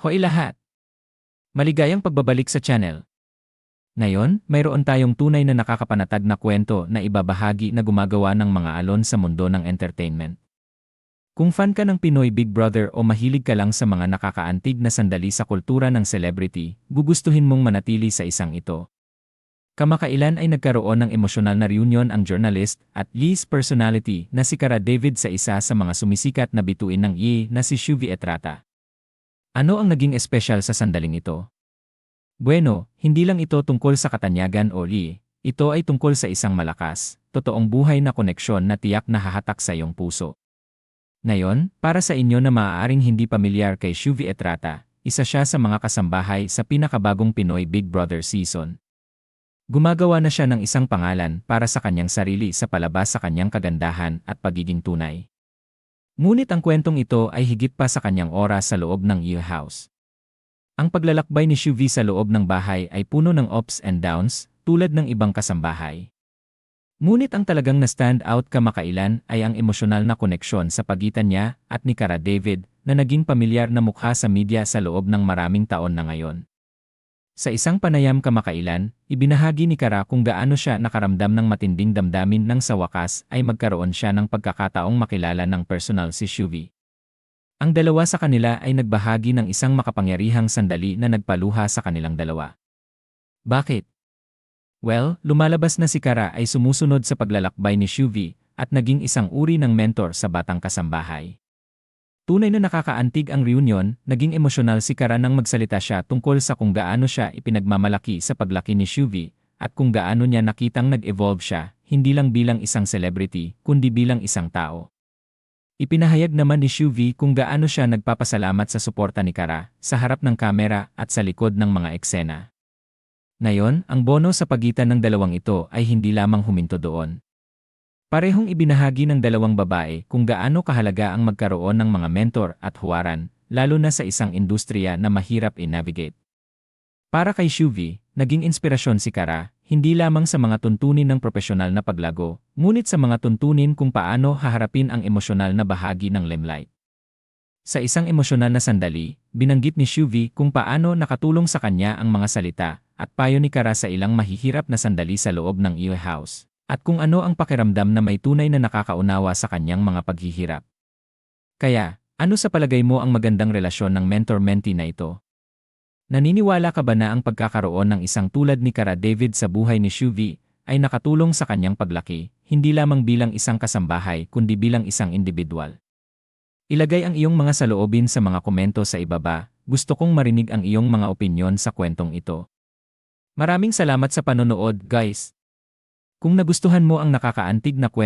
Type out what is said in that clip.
Hoy lahat! Maligayang pagbabalik sa channel. Ngayon, mayroon tayong tunay na nakakapanatag na kwento na ibabahagi na gumagawa ng mga alon sa mundo ng entertainment. Kung fan ka ng Pinoy Big Brother o mahilig ka lang sa mga nakakaantig na sandali sa kultura ng celebrity, gugustuhin mong manatili sa isang ito. Kamakailan ay nagkaroon ng emosyonal na reunion ang journalist at Yee's personality na si Kara David sa isa sa mga sumisikat na bituin ng Yee na si Shuvi Etrata. Ano ang naging espesyal sa sandaling ito? Bueno, hindi lang ito tungkol sa katanyagan o li, ito ay tungkol sa isang malakas, totoong buhay na koneksyon na tiyak na hahatak sa iyong puso. Ngayon, para sa inyo na maaaring hindi pamilyar kay Shuvi Etrata, isa siya sa mga kasambahay sa pinakabagong Pinoy Big Brother season. Gumagawa na siya ng isang pangalan para sa kanyang sarili sa palabas sa kanyang kagandahan at pagiging tunay. Ngunit ang kwentong ito ay higit pa sa kanyang oras sa loob ng Yu House. Ang paglalakbay ni Shuvi sa loob ng bahay ay puno ng ups and downs, tulad ng ibang kasambahay. Ngunit ang talagang na-stand out kamakailan ay ang emosyonal na koneksyon sa pagitan niya at ni Kara David na naging pamilyar na mukha sa media sa loob ng maraming taon na ngayon. Sa isang panayam kamakailan, ibinahagi ni Kara kung gaano siya nakaramdam ng matinding damdamin nang sa wakas ay magkaroon siya ng pagkakataong makilala ng personal si Shuvi. Ang dalawa sa kanila ay nagbahagi ng isang makapangyarihang sandali na nagpaluha sa kanilang dalawa. Bakit? Well, lumalabas na si Kara ay sumusunod sa paglalakbay ni Shuvi at naging isang uri ng mentor sa batang kasambahay. Tunay na nakakaantig ang reunion, naging emosyonal si Kara nang magsalita siya tungkol sa kung gaano siya ipinagmamalaki sa paglaki ni Shuvi, at kung gaano niya nakitang nag-evolve siya, hindi lang bilang isang celebrity, kundi bilang isang tao. Ipinahayag naman ni Shuvi kung gaano siya nagpapasalamat sa suporta ni Kara, sa harap ng kamera at sa likod ng mga eksena. Ngayon, ang bono sa pagitan ng dalawang ito ay hindi lamang huminto doon. Parehong ibinahagi ng dalawang babae kung gaano kahalaga ang magkaroon ng mga mentor at huwaran, lalo na sa isang industriya na mahirap i-navigate. Para kay Shuvi, naging inspirasyon si Kara, hindi lamang sa mga tuntunin ng profesional na paglago, ngunit sa mga tuntunin kung paano haharapin ang emosyonal na bahagi ng limelight. Sa isang emosyonal na sandali, binanggit ni Shuvi kung paano nakatulong sa kanya ang mga salita at payo ni Kara sa ilang mahihirap na sandali sa loob ng Io House at kung ano ang pakiramdam na may tunay na nakakaunawa sa kanyang mga paghihirap. Kaya, ano sa palagay mo ang magandang relasyon ng mentor-mentee na ito? Naniniwala ka ba na ang pagkakaroon ng isang tulad ni Kara David sa buhay ni Shuvi ay nakatulong sa kanyang paglaki, hindi lamang bilang isang kasambahay kundi bilang isang individual? Ilagay ang iyong mga saloobin sa mga komento sa ibaba, gusto kong marinig ang iyong mga opinyon sa kwentong ito. Maraming salamat sa panonood, guys! Kung nagustuhan mo ang nakakaantig na kwento,